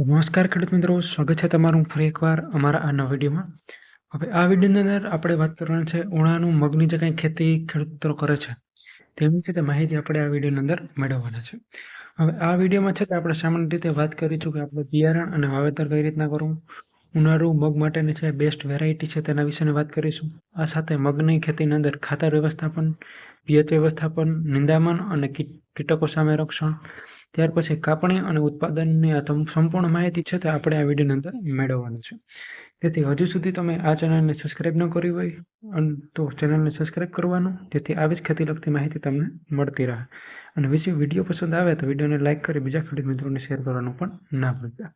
નમસ્કાર ખેડૂત મિત્રો, સ્વાગત છે તમારું ફરી એકવાર અમારા આ નવા વિડીયોમાં. હવે આ વિડીયોની અંદર આપણે વાત કરવાની છે ઉણાનું મગની જે કંઈ ખેતી ખેડૂત મિત્રો કરે છે, તેમની છે માહિતી આપણે આ વિડીયોની અંદર મેળવવાના છે. હવે આ વિડીયોમાં છે તે આપણે સામાન્ય રીતે વાત કરીશું કે આપણે બિયારણ અને વાવેતર કઈ રીતના કરવું, ઉનાળુ મગ માટેની છે બેસ્ટ વેરાયટી છે તેના વિશેની વાત કરીશું. આ સાથે મગની ખેતીની અંદર ખાતર વ્યવસ્થાપન, પિયત વ્યવસ્થાપન, નિંદામણ અને કીટકો સામે રક્ષણ ત્યાર પછી કાપણી અને ઉત્પાદનની આ સંપૂર્ણ માહિતી છે તે આપણે આ વિડીયોની અંદર મેળવવાની છે. તેથી હજુ સુધી તમે આ ચેનલને સબસ્ક્રાઈબ ન કરી હોય, અને તો ચેનલને સબસ્ક્રાઇબ કરવાનું, જેથી આવી જ ખેતી લગતી માહિતી તમને મળતી રહે. અને વિશે વીડિયો પસંદ આવે તો વિડીયોને લાઇક કરી બીજા ખેડૂત મિત્રોને શેર કરવાનું પણ ના ભૂલતા.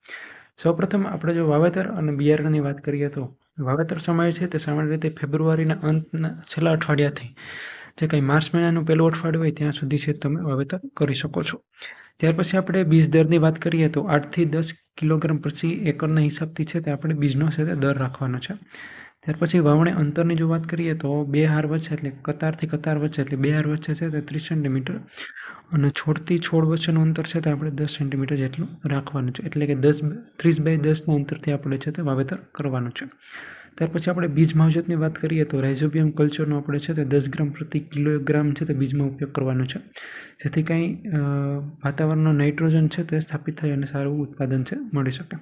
સૌપ્રથમ આપણે જો વાવેતર અને બિયારણની વાત કરીએ તો વાવેતર સમય છે તે સામાન્ય રીતે ફેબ્રુઆરીના અંતના છેલ્લા અઠવાડિયાથી, જે કંઈ માર્ચ મહિનાનું પહેલું અઠવાડિયું હોય ત્યાં સુધી છે તમે વાવેતર કરી શકો છો. ત્યાર પછી આપણે બીજ દરની વાત કરીએ તો આઠથી દસ કિલોગ્રામ પછી એકરના હિસાબથી છે તે આપણે બીજનો છે તે દર રાખવાનો છે. ત્યાર પછી વાવણી અંતરની જો વાત કરીએ તો બે હાર વચ્ચે એટલે કતારથી કતાર વચ્ચે એટલે બે હાર વચ્ચે છે તે ત્રીસ સેન્ટીમીટર અને છોડથી છોડ વચ્ચેનું અંતર છે તે આપણે દસ સેન્ટીમીટર જેટલું રાખવાનું છે. એટલે કે દસ, ત્રીસ બાય દસના અંતરથી આપણે છે તે વાવેતર કરવાનું છે. ત્યાર પછી આપણે બીજ માવજતની વાત કરીએ તો રાઇઝોબિયમ કલ્ચરનો આપણે છે તે દસ ગ્રામ પ્રતિ કિલોગ્રામ છે તે બીજમાં ઉપયોગ કરવાનો છે. જેથી કંઈ વાતાવરણનો નાઇટ્રોજન છે તે સ્થાપિત થાય અને સારું ઉત્પાદન છે, મળી શકે.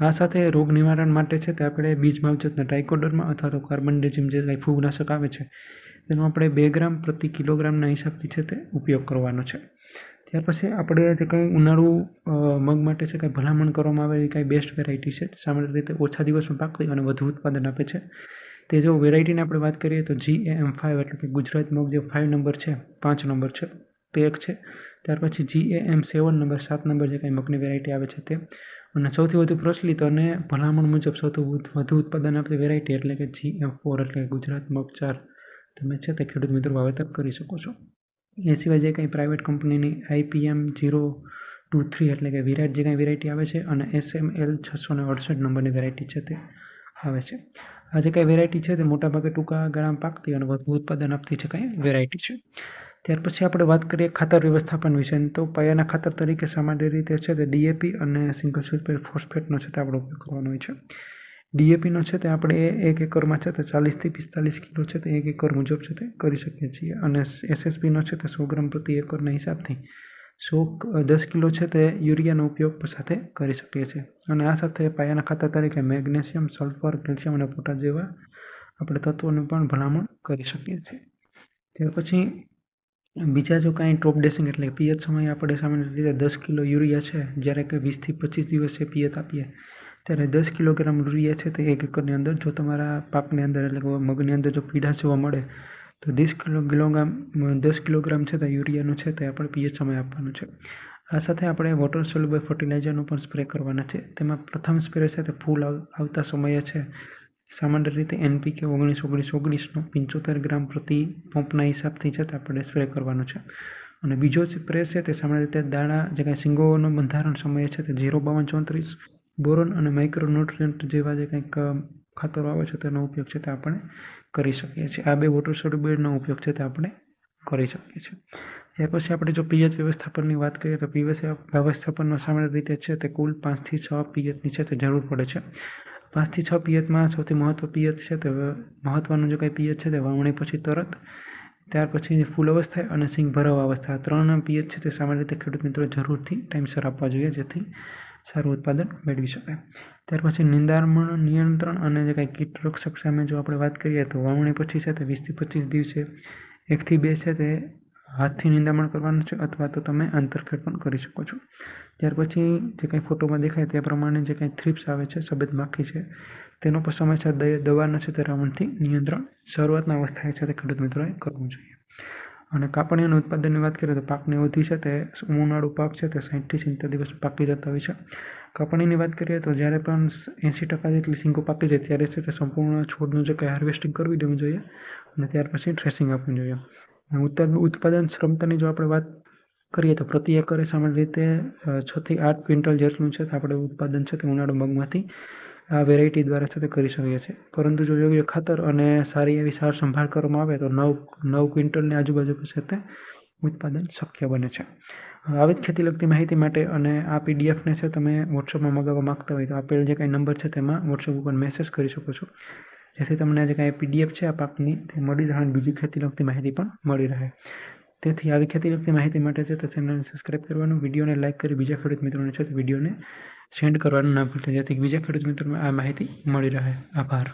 આ સાથે રોગ નિવારણ માટે છે તે આપણે બીજ માવજતના ટ્રાઇકોડરમાં અથવા તો કાર્બન ડેઝિમ જે ફૂગનાશક આવે છે, તેનો આપણે બે ગ્રામ પ્રતિ કિલોગ્રામના હિસાબથી છે તે ઉપયોગ કરવાનો છે. ત્યાર પછી આપણે જે કંઈ ઉનાળુ મગ માટે છે, કંઈ ભલામણ કરવામાં આવેલી કંઈ બેસ્ટ વેરાયટી છે, સામાન્ય રીતે ઓછા દિવસમાં પાકતી અને વધુ ઉત્પાદન આપે છે. તે જો વેરાયટીની આપણે વાત કરીએ તો જી એ એમ ફાઇવ એટલે કે ગુજરાત મગ જે ફાઇવ નંબર છે, પાંચ નંબર છે, તે એક છે. ત્યાર પછી જી એ એમ સેવન નંબર સાત નંબર જે કંઈ મગની વેરાયટી આવે છે તે. અને સૌથી વધુ પ્રચલિત અને ભલામણ મુજબ સૌથી વધુ ઉત્પાદન આપતી વેરાયટી એટલે કે જી એમ ફોર એટલે કે ગુજરાત મગ ચાર. તમે છે તે ખેડૂત મિત્રો વાવેતર કરી શકો છો. એ સિવાય જે કંઈ પ્રાઇવેટ કંપનીની આઈપીએમ જીરો ટુ થ્રી એટલે કે વિરાટ જે કંઈ વેરાયટી આવે છે અને એસ એમ છસો ને અડસઠ નંબરની વેરાયટી છે તે આવે છે. આ જે કંઈ વેરાયટી છે તે મોટાભાગે ટૂંકા ગાળામાં પાકતી અને વધુ ઉત્પાદન આપતી છે કંઈ વેરાયટી છે. ત્યાર પછી આપણે વાત કરીએ ખાતર વ્યવસ્થાપન વિશે તો પાયાના ખાતર તરીકે સામાન્ય રીતે છે તે ડીએપી અને સિંગલ સુપર ફોસ્ફેટનો છે તે આપણે ઉપયોગ કરવાનો હોય છે. ડીએપીનો છે તે આપણે એક એકરમાં છે તે ચાલીસથી પિસ્તાલીસ કિલો છે તે એક એકર મુજબ છે તે કરી શકીએ છીએ. અને એસએસપીનો છે તે સો ગ્રામ પ્રતિ એકરના હિસાબથી સો દસ કિલો છે તે યુરિયાનો ઉપયોગ સાથે કરી શકીએ છીએ. અને આ સાથે પાયાના ખાતર તરીકે મેગ્નેશિયમ, સલ્ફર, કેલ્શિયમ અને પોટાશ જેવા આપણે તત્વોની પણ ભલામણ કરી શકીએ છીએ. ત્યાર પછી બીજા જો કાંઈ ટોપ ડ્રેસિંગ એટલે પિયત સમયે આપણે સામાન્ય રીતે દસ કિલો યુરિયા છે, જ્યારે કે વીસથી પચીસ દિવસે પિયત આપીએ ત્યારે દસ કિલોગ્રામ યુરિયા છે તે એક એકરની અંદર જો તમારા પાકની અંદર એટલે કે મગની અંદર જો પીડા જોવા મળે, તો દસ કિલો કિલોગ્રામ, દસ કિલોગ્રામ છે તે યુરિયાનું છે તે આપણે પીએચ સમય આપવાનું છે. આ સાથે આપણે વોટર સોલ્યુબલ ફર્ટિલાઇઝરનો પણ સ્પ્રે કરવાના છે. તેમાં પ્રથમ સ્પ્રે છે તે ફૂલ આવ- આવતા સમયે છે. સામાન્ય રીતે એનપીકે ઓગણીસ ઓગણીસ, ઓગણીસનો પંચોતેર ગ્રામ પ્રતિ પંપના હિસાબથી છે તે આપણે સ્પ્રે કરવાનો છે. અને બીજો સ્પ્રે છે તે સામાન્ય રીતે દાણા, જે કાંઈ સિંગોનો બંધારણ સમયે છે તે ઝીરો બાવન ચોત્રીસ બોરોન અને માઇક્રોન્યુટ્રિયન્ટ જેવા જે કંઈક ખાતરો આવે છે તેનો ઉપયોગ છે તે આપણે કરી શકીએ છીએ. આ બે વોટર સોલ્યુબલનો ઉપયોગ છે તે આપણે કરી શકીએ છીએ. ત્યાર પછી આપણે જો પીએચ વ્યવસ્થાપનની વાત કરીએ તો પીએચ વ્યવસ્થાપનમાં સામાન્ય રીતે છે તે કુલ પાંચથી છ પીએચની છે તે જરૂર પડે છે. પાંચથી છ પીએચમાં સૌથી મહત્વ પીએચ છે તે મહત્વનું જે કંઈ પીએચ છે તે વાવણી પછી તરત, ત્યાર પછી ફૂલ અવસ્થા અને સિંગ ભરાવ અવસ્થા. ત્રણ પીએચ છે તે સામાન્ય રીતે ખેડૂત મિત્રો જરૂરથી ટાઈમસર આપવા જોઈએ જેથી સારું ઉત્પાદન મેળવી શકાય. ત્યાર પછી નિંદામણ, નિયંત્રણ અને જે કાંઈ કીટરક્ષક સામે જો આપણે વાત કરીએ તો વાવણી પછી છે તે વીસથી પચીસ દિવસે એકથી બે છે તે હાથથી નિંદામણ કરવાનું છે અથવા તો તમે આંતરખેડ પણ કરી શકો છો. ત્યાર પછી જે કાંઈ ફોટોમાં દેખાય તે પ્રમાણે જે કાંઈ થ્રિપ્સ આવે છે સફેદ માખી છે, તેનો પણ સમયસર દવાનો છે તે રાવણથી નિયંત્રણ શરૂઆતના અવસ્થાએ છે તે ખેડૂત મિત્રોએ કરવું જોઈએ. અને કાપણી ઉત્પાદનની વાત કરીએ તો પાકની અવધિ છે તે ઉનાળુ પાક છે તે સાઠથી સિત્તેર દિવસ પાકી જતા હોય છે. કાપણીની વાત કરીએ તો જ્યારે પણ એંસી ટકા જેટલી સિંગો પાકી જાય ત્યારે છે તે સંપૂર્ણ છોડનું જે કંઈ હાર્વેસ્ટિંગ કરવી દેવું જોઈએ અને ત્યાર પછી ડ્રેસિંગ આપવું જોઈએ. ઉત્પાદન ઉત્પાદન ક્ષમતાની જો આપણે વાત કરીએ તો પ્રતિ એકરે સામાન્ય રીતે છથી આઠ ક્વિન્ટલ જેટલું છે આપણે ઉત્પાદન છે તે ઉનાળુ મગમાંથી આ વેરાયટી દ્વારા સાથે કરી શકીએ છીએ. પરંતુ જો યોગ્ય ખાતર અને સારી એવી સાર સંભાળ કરવામાં આવે તો નવ નવ ક્વિન્ટલની આજુબાજુ તે ઉત્પાદન શક્ય બને છે. આવી જ ખેતી લગતી માહિતી માટે અને આ પીડીએફને છે તમે વોટ્સઅપમાં મગાવવા માગતા હોય તો આપેલ જે કાંઈ નંબર છે તેમાં વોટ્સઅપ ઉપર મેસેજ કરી શકો છો. જેથી તમને જે કાંઈ પીડીએફ છે આ પાકની તે મળી રહે અને બીજી ખેતી લગતી માહિતી પણ મળી રહે. તેથી આવી ખેતી લગતી માહિતી માટે છે તો ચેનલને સબસ્ક્રાઈબ કરવાનું, વિડીયોને લાઇક કરી બીજા ખેડૂત મિત્રોને છે તો વિડીયોને સેન્ડ કરવાનું ના ભૂલતા, જેથી બીજા ખેડૂત મિત્રોને આ માહિતી મળી રહે. આભાર.